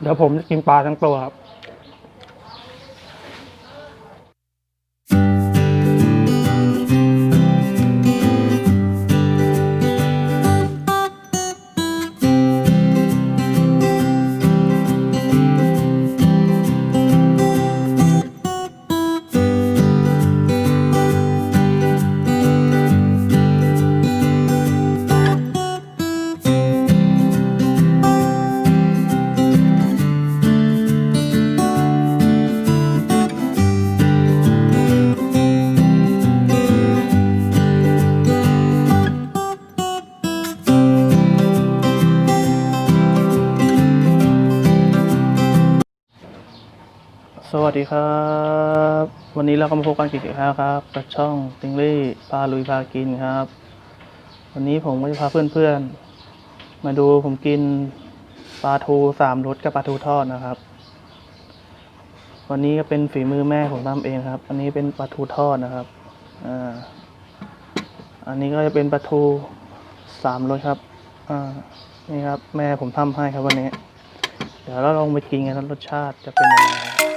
เดี๋ยวผมจะกินปลาทั้งตัวครับ สวัสดีครับ วันนี้เราก็มาพบกันอีกแล้วครับกับช่องติงลี่พาลุยพากินครับ วันนี้ผมก็จะพาเพื่อนๆ มาดูผมกินปลาทูสามรสกับปลาทูทอดนะครับ วันนี้ก็เป็นฝีมือแม่ผมทำเองครับ อันนี้เป็นปลาทูทอดนะครับอ่าอันนี้ก็จะเป็นปลาทูสามรสครับอ่านี่ครับ แม่ผมทำให้ครับวันนี้ เดี๋ยวเราลองไปกินกันรสชาติจะเป็นยังไง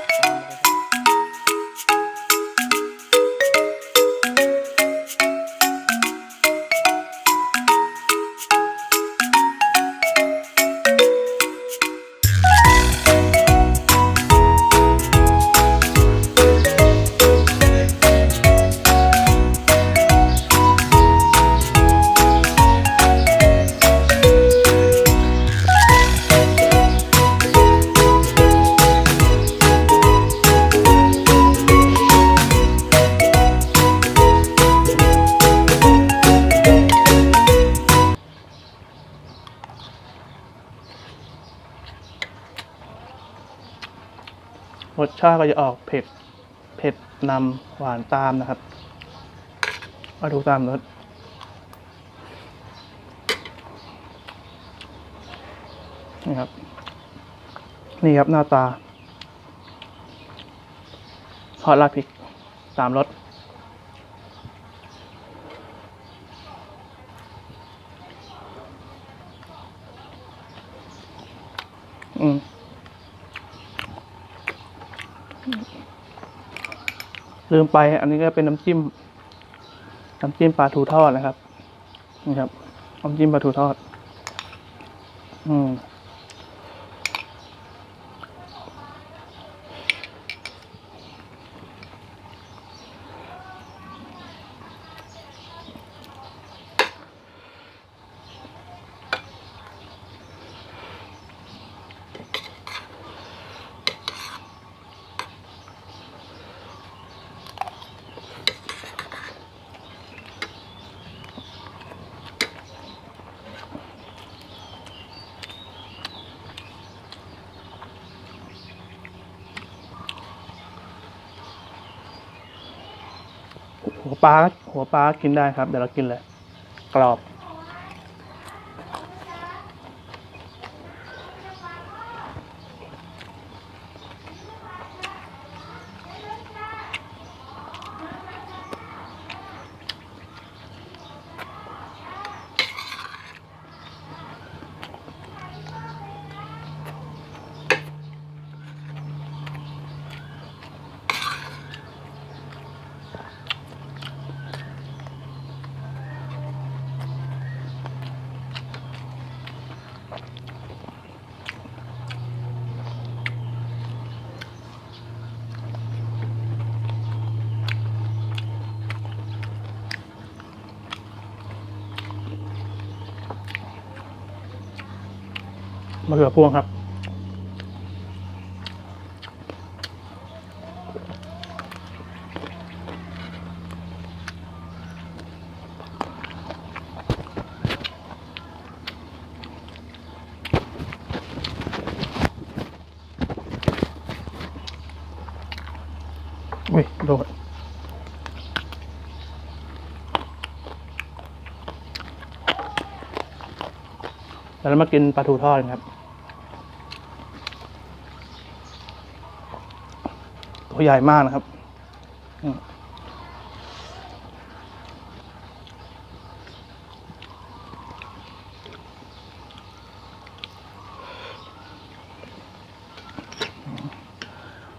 สชาติก็จะออกเผ็ดเผ็ดนำหวานตามนะครับมาดูตามรสนี่ครับ นี่ครับหน้าตาทอดราดพริกสามรส ลืมไป อันนี้ก็เป็นน้ำจิ้ม น้ำจิ้มปลาทูทอดนะครับ นี่ครับ น้ำจิ้มปลาทูทอด อืม หัวปลาหัวปลากินได้ครับ เดี๋ยวเรากินเลย กรอบ มะเขือพวงครับ อุ้ยโดดแล้วมากินปลาทูทอดครับ ตัว ใหญ่มากนะครับ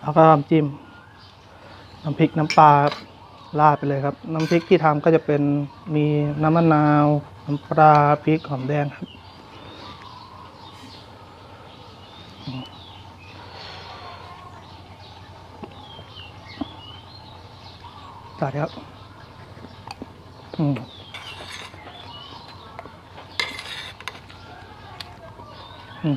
แล้วก็น้ำจิ้มน้ำพริกน้ำปลาราดไปเลยครับ น้ำพริกที่ทำก็จะเป็นมีน้ำมะนาว น้ำปลาพริกหอมแดงครับ ตัดครับ อืมอืม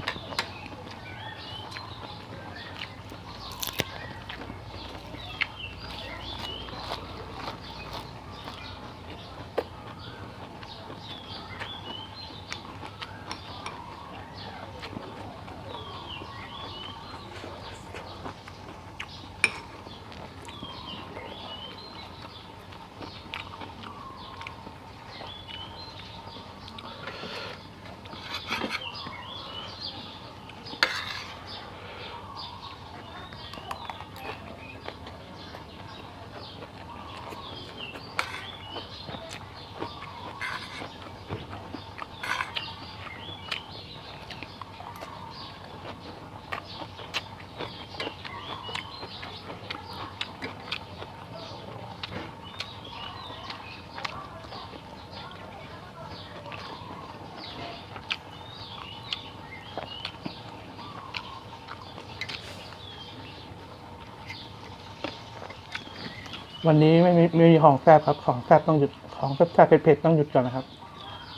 วันนี้ไม่มีไม่มีของแซ่บครับของแซ่บต้องหยุดของแซ่บๆเผ็ดๆต้องหยุดก่อนนะครับ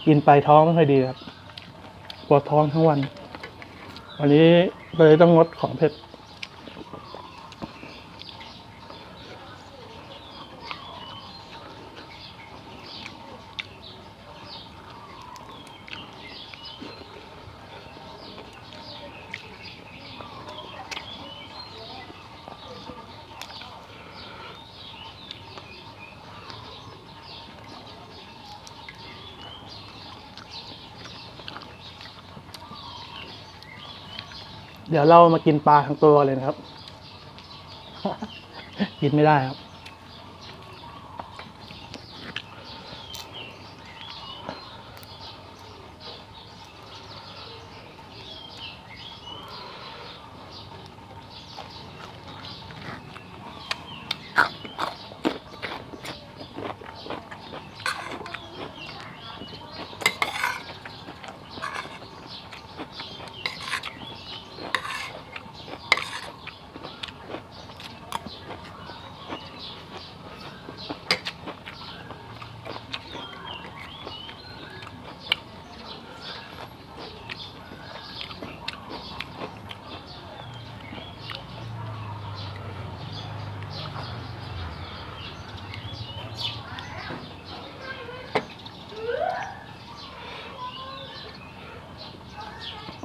กินไปท้องไม่ค่อยดีครับปวดท้องทั้งวัน วันนี้เลยต้องงดของเผ็ด เดี๋ยวเรามากินปลาทั้งตัวเลยนะครับ กินไม่ได้ครับ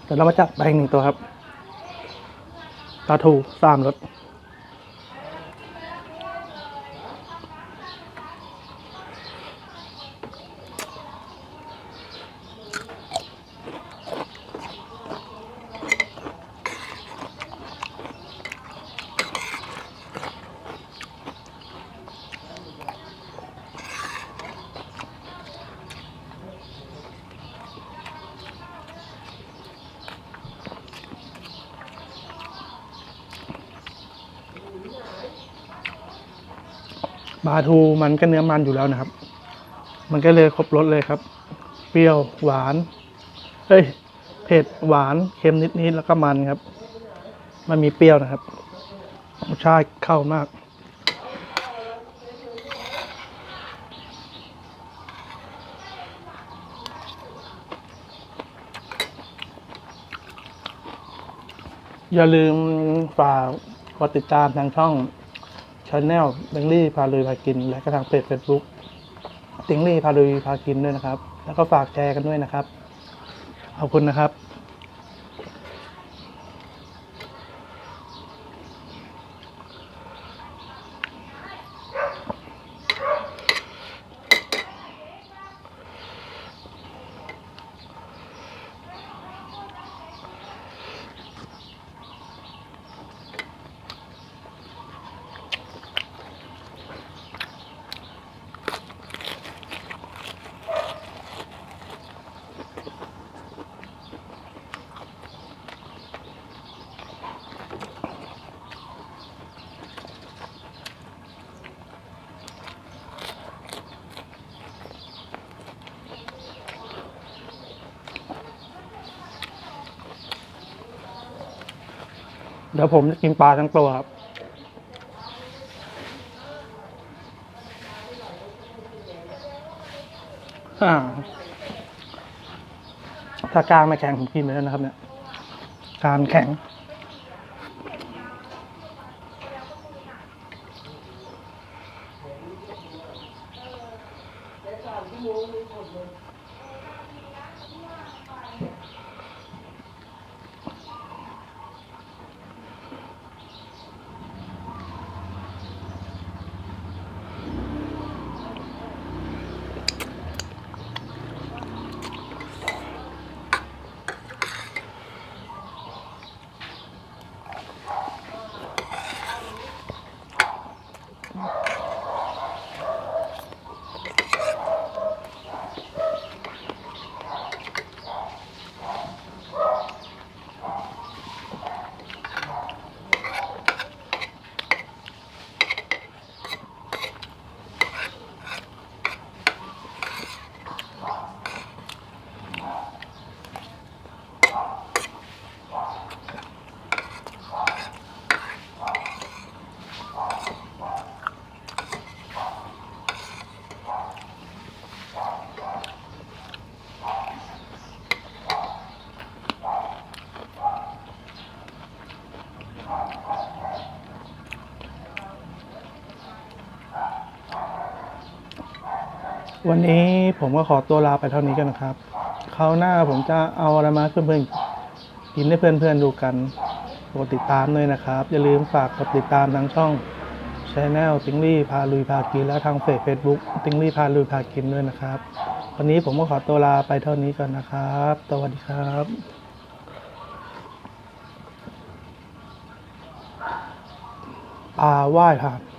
เดี๋ยวเรามาจับไปหนึ่งตัวครับปลาทูสามรส ปลาทูมันก็เนื้อมันอยู่แล้วนะครับ มันก็เลยครบรสเลยครับ เปรี้ยวหวานเฮ้ยเผ็ดหวานเค็มนิดๆแล้วก็มันครับ มันมีเปรี้ยวนะครับรสชาติเข้ามากอย่าลืมฝากกดติดตามทางช่อง ชาแนลติงลี่พาลุยพากิน และก็ทางเพจเฟซบุ๊กติงลี่พาลุยพากินด้วยนะครับ แล้วก็ฝากแชร์กันด้วยนะครับ ขอบคุณนะครับ เดี๋ยวผมจะกินปลาทั้งตัวครับ ถ้ากลางไม่แข็งผมกินไปแล้วนะครับเนี่ยกลางแข็ง วันนี้ผมก็ขอตัวลาไปเท่านี้กันนะครับคราวหน้าผมจะเอาอะไรมาเพื่อนๆกินให้เพื่อนๆดูกันกดติดตามด้วยนะครับ อย่าลืมฝากกดติดตามทางช่องช anel ติงลี่พาลุยพากินและทางเฟซเฟซบุ๊กติงลี่พาลุยพากินด้วยนะครับ วันนี้ผมก็ขอตัวลาไปเท่านี้ก่อนนะครับ สวัสดีครับปลาว่ายผ่าน